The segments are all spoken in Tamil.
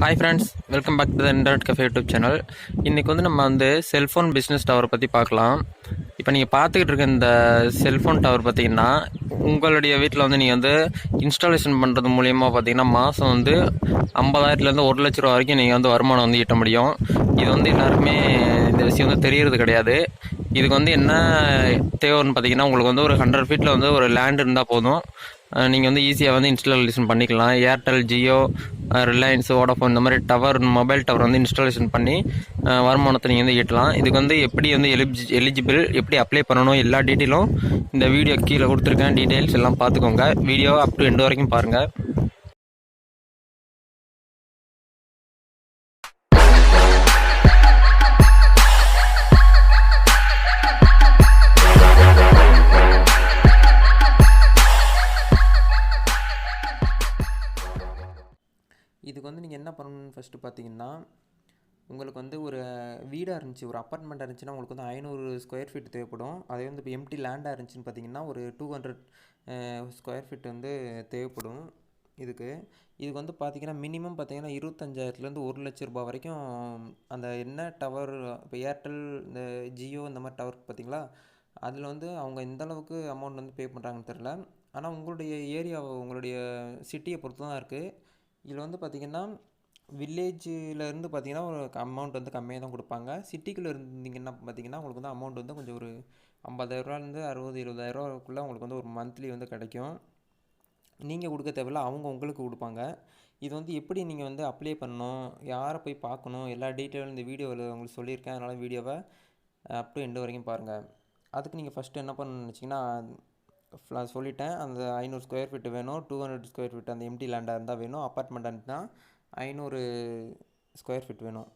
Hi friends welcome back to the internet cafe YouTube channel இன்றைக்கி வந்து நம்ம வந்து செல்ஃபோன் பிஸ்னஸ் டவரை பற்றி பார்க்கலாம். இப்போ நீங்கள் பார்த்துக்கிட்டு இருக்க இந்த செல்ஃபோன் டவர் பார்த்தீங்கன்னா உங்களுடைய வீட்டில் வந்து நீங்கள் வந்து இன்ஸ்டாலேஷன் பண்ணுறது மூலியமாக பார்த்தீங்கன்னா மாதம் வந்து ஐம்பதாயிரத்துலேருந்து ஒரு லட்ச ரூபா வரைக்கும் நீங்கள் வந்து வருமானம் வந்து ஈட்ட முடியும். இது வந்து எல்லாருமே இந்த விஷயம் வந்து தெரியறது கிடையாது. இதுக்கு வந்து என்ன தேவைன்னு பார்த்தீங்கன்னா உங்களுக்கு வந்து ஒரு ஹண்ட்ரட் ஃபீட்டில் வந்து ஒரு லேண்ட் இருந்தால் போதும். நீங்கள் வந்து ஈஸியாக வந்து இன்ஸ்டாலேஷன் பண்ணிக்கலாம். ஏர்டெல் ஜியோ ரிலையன்ஸ் வோடஃபோன் இந்த மாதிரி டவர் மொபைல் டவர் வந்து இன்ஸ்டாலேஷன் பண்ணி வருமானத்தை நீங்கள் வந்து ஈட்டலாம். இதுக்கு வந்து எப்படி வந்து எலிஜி எலிஜிபிள் எப்படி அப்ளை பண்ணணும் எல்லா டீட்டெயிலும் இந்த வீடியோ கீழே கொடுத்துருக்கேன். டீட்டெயில்ஸ் எல்லாம் பார்த்துக்கோங்க. வீடியோ அப் டு எண்டு வரைக்கும் பாருங்கள் இதுக்கு வந்து நீங்கள் என்ன பண்ணணும்னு ஃபஸ்ட்டு பார்த்தீங்கன்னா உங்களுக்கு வந்து ஒரு வீடாக இருந்துச்சு ஒரு அப்பார்ட்மெண்ட்டாக இருந்துச்சுன்னா உங்களுக்கு வந்து ஐநூறு ஸ்கொயர் ஃபீட் தேவைப்படும். அதே வந்து இப்போ எம்டி லேண்டாக இருந்துச்சுன்னு பார்த்தீங்கன்னா ஒரு டூ ஹண்ட்ரட் ஸ்கொயர் ஃபீட் வந்து தேவைப்படும் இதுக்கு. இதுக்கு வந்து பார்த்தீங்கன்னா மினிமம் பார்த்தீங்கன்னா இருபத்தஞ்சாயிரத்துலேருந்து ஒரு லட்ச ரூபாய் வரைக்கும் அந்த என்ன டவர் இப்போ ஏர்டெல் இந்த ஜியோ இந்த மாதிரி டவர் பார்த்தீங்களா அதில் வந்து அவங்க எந்த அளவுக்கு அமௌண்ட் வந்து பே பண்ணுறாங்கன்னு தெரில ஆனால் உங்களுடைய ஏரியா உங்களுடைய சிட்டியை பொறுத்து தான் இருக்குது இதில் வந்து பார்த்திங்கன்னா வில்லேஜில் இருந்து பார்த்தீங்கன்னா ஒரு அமௌண்ட் வந்து கம்மியாக தான் கொடுப்பாங்க. சிட்டிக்குள்ளே இருந்தீங்கன்னா பார்த்திங்கன்னா உங்களுக்கு வந்து அமௌண்ட் வந்து கொஞ்சம் ஒரு ஐம்பதாயிரரூவாலேருந்து அறுபது எழுபதாயிரரூவாக்குள்ளே உங்களுக்கு வந்து ஒரு மந்த்லி வந்து கிடைக்கும். நீங்கள் கொடுக்க தேவையில்ல அவங்க உங்களுக்கு கொடுப்பாங்க. இது வந்து எப்படி நீங்கள் வந்து அப்ளை பண்ணணும் யாரை போய் பார்க்கணும் எல்லா டீட்டெயிலும் இந்த வீடியோவில் உங்களுக்கு சொல்லியிருக்கேன். அதனால் வீடியோவை அப் டு எண்டு வரைக்கும் பாருங்கள் அதுக்கு நீங்கள் ஃபஸ்ட்டு என்ன பண்ணணும்னு நினச்சிங்கன்னா நான் சொல்லிட்டேன். அந்த ஐநூறு ஸ்கொயர் ஃபீட் வேணும் டூ ஹண்ட்ரட் ஸ்கொயர் ஃபீட் அந்த எம்டி லேண்டாக இருந்தால் வேணும். அப்பார்ட்மெண்ட்டாக இருந்தால் ஐநூறு ஸ்கொயர் ஃபீட் வேணும்.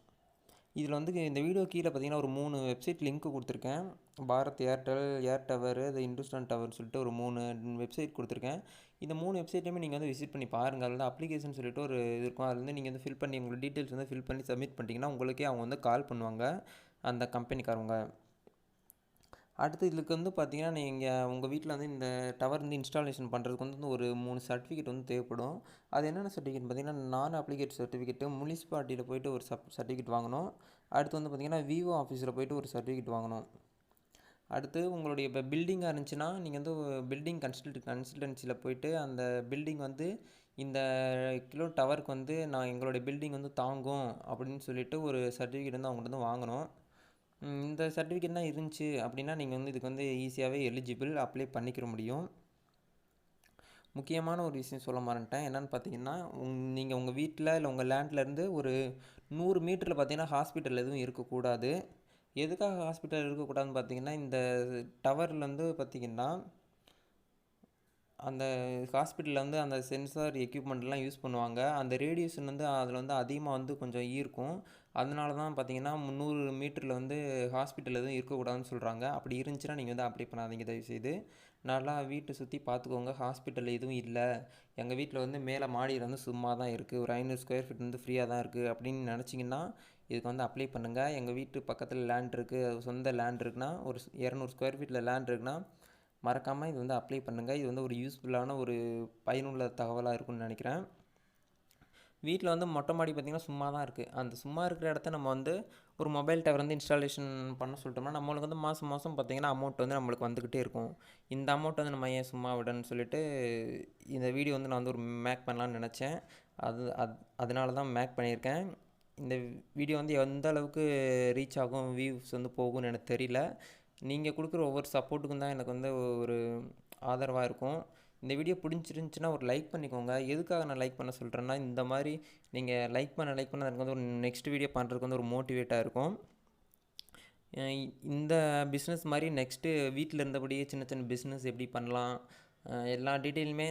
இதில் வந்து இந்த வீடியோ கீழே பார்த்தீங்கன்னா ஒரு மூணு வெப்சைட் லிங்க் கொடுத்துருக்கேன். பாரத் ஏர்டெல் ஏர் டவர் இது இந்துஸ்தான் டவர்னு சொல்லிட்டு ஒரு மூணு வெப்சைட் கொடுத்துருக்கேன். இந்த மூணு வெப்சைட்டையுமே நீங்கள் வந்து விசிட் பண்ணி பாருங்கள் அதில் அப்ளிகேஷன் சொல்லிட்டு ஒரு இது இருக்கும். அதில் வந்து நீங்கள் வந்து ஃபில் பண்ணி உங்களோட டீட்டெயில்ஸ் வந்து ஃபில் பண்ணி சப்மிட் பண்ணிட்டீங்கன்னா உங்களுக்கே அவங்க வந்து கால் பண்ணுவாங்க. அந்த கம்பெனிக்காரவங்க அடுத்து இதுக்கு வந்து பார்த்தீங்கன்னா நீங்கள் உங்கள் வீட்டில் வந்து இந்த டவர் வந்து இன்ஸ்டாலேஷன் பண்ணுறதுக்கு வந்து ஒரு மூணு சர்டிஃபிகேட் வந்து தேவைப்படும். அது என்னென்ன சர்டிஃபிகேட் பார்த்தீங்கன்னா நான் அப்ளிகேட் சர்டிஃபிகேட்டு முனிசிபாலிட்டியில் போயிட்டு ஒரு சப் சர்டிஃபிகேட் வாங்கணும். அடுத்து வந்து பார்த்தீங்கன்னா விவோ ஆஃபீஸில் போயிட்டு ஒரு சர்டிஃபிகேட் வாங்கணும். அடுத்து உங்களுடைய இப்போ பில்டிங்காக இருந்துச்சுன்னா நீங்கள் வந்து பில்டிங் கன்சல்ட் கன்சல்டன்சியில் போயிட்டு அந்த பில்டிங் வந்து இந்த கிலோ டவருக்கு வந்து நான் எங்களுடைய பில்டிங் வந்து தாங்கும் அப்படின்னு சொல்லிவிட்டு ஒரு சர்டிஃபிகேட் வந்து அவங்கள்ட்ட வந்து வாங்கணும். இந்த சர்டிஃபிகேட் தான் இருந்துச்சு. அப்படின்னா நீங்கள் வந்து இதுக்கு வந்து ஈஸியாகவே எலிஜிபிள் அப்ளை பண்ணிக்கிற முடியும். முக்கியமான ஒரு விஷயம் சொல்ல மாட்டேன் என்னென்னு பார்த்தீங்கன்னா உங் நீங்கள் உங்கள் வீட்டில் இல்லை உங்கள் லேண்ட்லேருந்து ஒரு நூறு மீட்டரில் பார்த்தீங்கன்னா ஹாஸ்பிட்டல் எதுவும் இருக்கக்கூடாது. எதுக்காக ஹாஸ்பிட்டல் இருக்கக்கூடாதுன்னு பார்த்தீங்கன்னா இந்த டவர்லேருந்து பார்த்திங்கன்னா பார்த்தீங்கன்னா அந்த ஹாஸ்பிட்டலில் வந்து அந்த சென்சார் எக்யூப்மெண்ட்லாம் யூஸ் பண்ணுவாங்க. அந்த ரேடியேஷன் வந்து அதில் வந்து அதிகமாக வந்து கொஞ்சம் ஈர்க்கும். அதனால தான் பார்த்தீங்கன்னா முந்நூறு மீட்டரில் வந்து ஹாஸ்பிட்டல் எதுவும் இருக்கக்கூடாதுன்னு சொல்கிறாங்க அப்படி இருந்துச்சுன்னா நீங்கள் வந்து அப்ளை பண்ணாதீங்க. தயவுசெய்து. நல்லா வீட்டை சுற்றி பார்த்துக்கோங்க. ஹாஸ்பிட்டல் எதுவும் இல்லை. எங்கள் வீட்டில் வந்து மேலே மாடியில் வந்து சும்மா தான் இருக்குது ஒரு ஐநூறு ஸ்கொயர் ஃபீட் வந்து ஃப்ரீயாக தான் இருக்குது அப்படின்னு நினச்சிங்கன்னா இதுக்கு வந்து அப்ளை பண்ணுங்கள் எங்கள் வீட்டு பக்கத்தில் லேண்ட் இருக்குது சொந்த லேண்ட் இருக்குன்னா ஒரு இரநூறு ஸ்கொயர் ஃபீட்டில் லேண்ட் இருக்குன்னா மறக்காமல் இது வந்து அப்ளை பண்ணுங்கள் இது வந்து ஒரு யூஸ்ஃபுல்லான ஒரு பயனுள்ள தகவலாக இருக்கும்னு நினைக்கிறேன். வீட்டில் வந்து மொட்டை மாடி பார்த்திங்கன்னா சும்மா தான் இருக்குது அந்த சும்மா இருக்கிற இடத்த நம்ம வந்து ஒரு மொபைல் டவர் வந்து இன்ஸ்டாலேஷன் பண்ண சொல்லிட்டோம்னா நம்மளுக்கு வந்து மாதம் மாதம் பார்த்திங்கன்னா அமௌண்ட் வந்து நம்மளுக்கு வந்துக்கிட்டே இருக்கும். இந்த அமௌண்ட் வந்து நம்ம ஏன் சும்மா விடன்னு சொல்லிட்டு இந்த வீடியோ வந்து நான் வந்து ஒரு மேக் பண்ணலான்னு நினச்சேன். அது அது அதனால தான் மேக் பண்ணியிருக்கேன். இந்த வீடியோ வந்து எந்த அளவுக்கு ரீச் ஆகும் வியூஸ் வந்து போகும்னு எனக்கு தெரியல. நீங்கள் கொடுக்குற ஒவ்வொரு சப்போர்ட்டுக்கும் தான் எனக்கு வந்து ஒரு ஆதரவாக இருக்கும். இந்த வீடியோ பிடிச்சிருந்துச்சின்னா ஒரு லைக் பண்ணிக்கோங்க. எதுக்காக நான் லைக் பண்ண சொல்கிறேன்னா இந்த மாதிரி நீங்கள் லைக் பண்ண லைக் பண்ண எனக்கு வந்து ஒரு நெக்ஸ்ட் வீடியோ பண்ணுறதுக்கு வந்து ஒரு மோட்டிவேட்டாக இருக்கும். இந்த பிஸ்னஸ் மாதிரி நெக்ஸ்ட்டு வீட்டில் இருந்தபடியே சின்ன சின்ன பிஸ்னஸ் எப்படி பண்ணலாம் எல்லா டீட்டெயிலுமே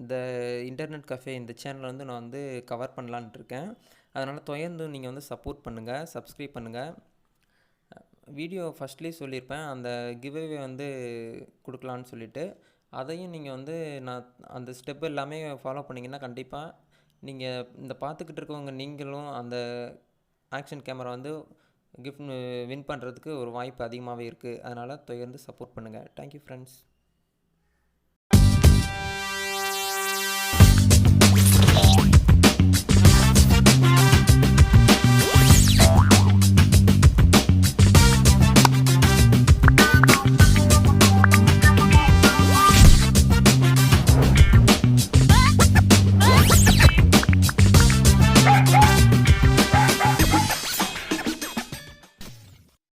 இந்த இன்டர்நெட் கஃபே இந்த சேனலில் வந்து நான் வந்து கவர் பண்ணலான்ட்டு இருக்கேன். அதனால் தொடர்ந்து நீங்கள் வந்து சப்போர்ட் பண்ணுங்கள் சப்ஸ்கிரைப் பண்ணுங்கள் வீடியோ ஃபஸ்ட்லேயே சொல்லியிருப்பேன் அந்த கிவ்அவே வந்து கொடுக்கலான்னு சொல்லிவிட்டு அதையும் நீங்கள் வந்து நான் அந்த ஸ்டெப் எல்லாமே ஃபாலோ பண்ணிங்கன்னா கண்டிப்பாக நீங்கள் இந்த பார்த்துக்கிட்டு இருக்கவங்க நீங்களும் அந்த ஆக்ஷன் கேமரா வந்து கிஃப்ட் வின் பண்ணுறதுக்கு ஒரு வாய்ப்பு அதிகமாகவே இருக்குது அதனால் தொடர்ந்து சப்போர்ட் பண்ணுங்கள் தேங்க்யூ ஃப்ரெண்ட்ஸ்